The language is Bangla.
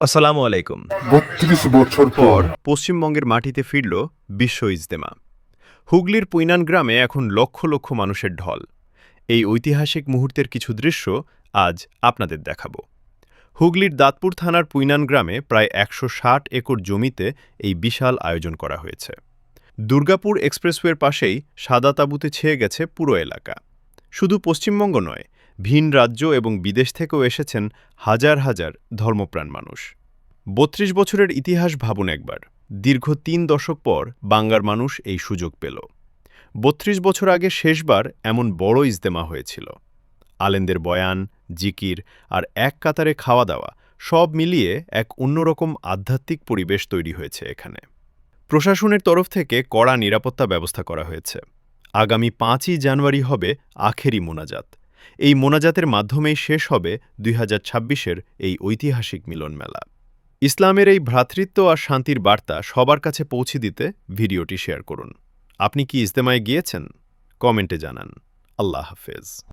আসসালামু আলাইকুম। বত্রিশ বছর পর। পশ্চিমবঙ্গের মাটিতে ফিরল বিশ্ব ইজতেমা। হুগলির পুইনান গ্রামে এখন লক্ষ লক্ষ মানুষের ঢল। এই ঐতিহাসিক মুহূর্তের কিছু দৃশ্য আজ আপনাদের দেখাব। হুগলির দাঁতপুর থানার পুইনান গ্রামে প্রায় একশো ষাট একর জমিতে এই বিশাল আয়োজন করা হয়েছে। দুর্গাপুর এক্সপ্রেসওয়ের পাশেই সাদা তাঁবুতে ছেয়ে গেছে পুরো এলাকা। শুধু পশ্চিমবঙ্গ নয় ভিন রাজ্য এবং বিদেশ থেকেও এসেছেন হাজার হাজার ধর্মপ্রাণ মানুষ। বত্রিশ বছরের ইতিহাস ভাবুন একবার। দীর্ঘ তিন দশক পর বাংলার মানুষ এই সুযোগ পেল। বত্রিশ বছর আগে শেষবার এমন বড় ইজতেমা হয়েছিল। আলেনদের বয়ান, জিকির আর এক কাতারে খাওয়া দাওয়া সব মিলিয়ে এক অন্যরকম আধ্যাত্মিক পরিবেশ তৈরি হয়েছে এখানে। প্রশাসনের তরফ থেকে কড়া নিরাপত্তা ব্যবস্থা করা হয়েছে। আগামী পাঁচই জানুয়ারি হবে আখেরি মোনাজাত। এই মোনাজাতের মাধ্যমেই শেষ হবে দুই ছাব্বিশের এই ঐতিহাসিক মিলনমেলা ইসলামের এই ভ্রাতৃত্ব আর শান্তির বার্তা সবার কাছে পৌঁছে দিতে ভিডিওটি শেয়ার করুন। আপনি কি ইজতেমায় গিয়েছেন? কমেন্টে জানান। আল্লাহ হাফেজ।